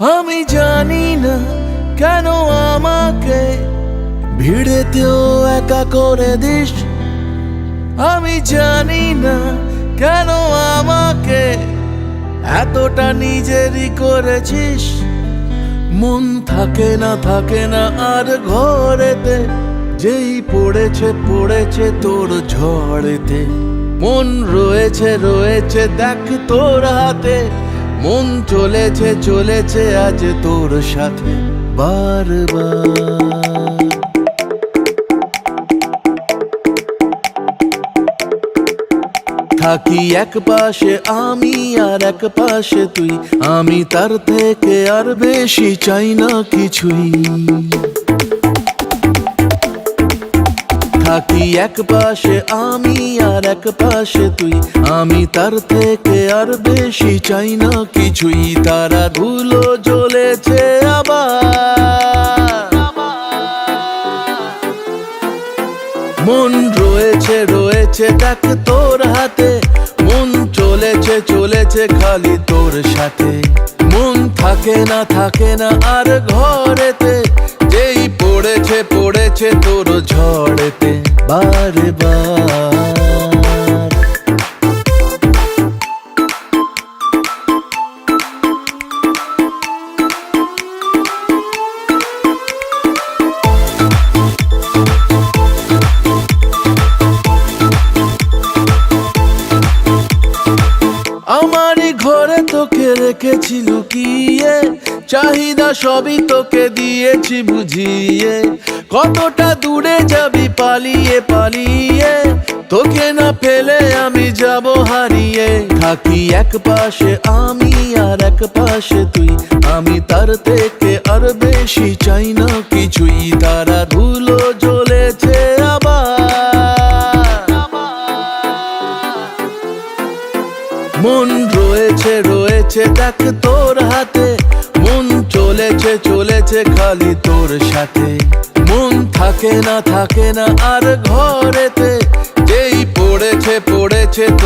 আমি জানি না কেন আমাকে ভিড়েতেও একা করে দিস। আমি জানি না কেন আমাকে এতটা নিজেরই করেছিস। মন থাকে না থাকে না আর ঘরেতে, যেই পড়েছে পড়েছে তোর ঝড়েতে। মন রয়েছে রয়েছে দেখ তোর হাতে। মন চলেছে চলেছে আজ তোর সাথে বারবার। থাকি এক পাশে, আমি আর এক পাশে, তুই। আমি তার থেকে আর বেশি চাই না কিছুই। থাকি এক পাশে, আমি আর এক পাশে তুই। আমি তার থেকে আর বেশি চাই না কিছুই। তারা ধুলো জ্বলেছে আবার। মন রয়েছে রয়েছে দেখ তোর হাতে। মন চলেছে চলেছে খালি তোর সাথে। মন থাকে না থাকে না আর ঘরেতে। যেই পড়েছে পড়েছে তোর ঝড়েতে বারে বার তোকে রেখেছি লুকিয়ে চাহিদা সবই তোকে দিয়েছি বুঝিয়ে। কতটা দূরে যাবি পালিয়ে পালিয়ে? তোকে না পেলে আমি যাব হারিয়ে। থাকি এক পাশে, আমি আর এক পাশে তুই। আমি তার থেকে আর বেশি চাই না কিছুই। তারা ধুলো জ্বলেছে আবার। মন রয়েছে রয়েছে দেখ তোর হাতে। মন চলেছে চলেছে খালি তোর সাথে। মন থাকে না থাকে না আর ঘরেতে। যেই পড়েছে পড়েছে তো